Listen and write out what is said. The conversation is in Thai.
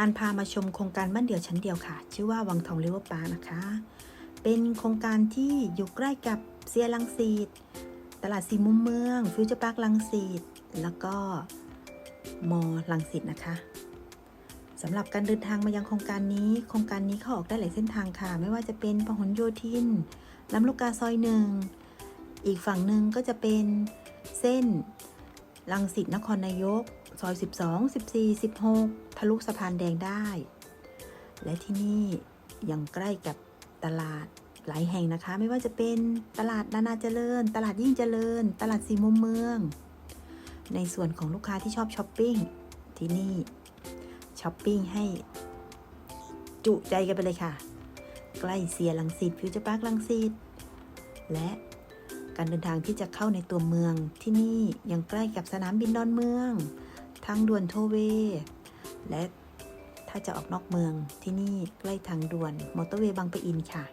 ตาลพามาชมโครงการบ้านเดี่ยวชั้นเดียวค่ะ ชื่อว่าวังทองริเวอร์ปาร์นะคะ เป็นโครงการที่อยู่ใกล้กับเซียรังสีตตลาดสีมุมเมือง ฟิวเจอร์พาร์คลังสีตแล้วก็มอลังสิตนะคะสำหรับการเดินทางมายังโครงการนี้ โครงการนี้เข้าออกได้หลายเส้นทางค่ะ ไม่ว่าจะเป็นพหลโยธินลำลูกกาซอยหนึ่ง อีกฝั่งหนึ่งก็จะเป็นเส้น ลังสิตนครนายก ซอย 12 14 16 ทะลุสะพานแดงได้ และที่นี่ยังใกล้กับตลาดหลายแห่งนะคะ ไม่ว่าจะเป็นตลาดนานาเจริญ ตลาดยิ่งเจริญ ตลาดสีมุมเมือง ในส่วนของลูกค้าที่ชอบช้อปปิ้งที่นี่ช้อปปิ้งให้จุใจกันไปเลยค่ะ ใกล้เซียรังสิตฟิวเจอร์พาร์คลังสิตและ การเดินทางที่จะเข้าในตัวเมืองที่นี่ยังใกล้กับสนามบินดอนเมือง ทางด่วนโทเว และถ้าจะออกนอกเมืองที่นี่ใกล้ทางด่วนมอเตอร์เวย์บางปะอินค่ะ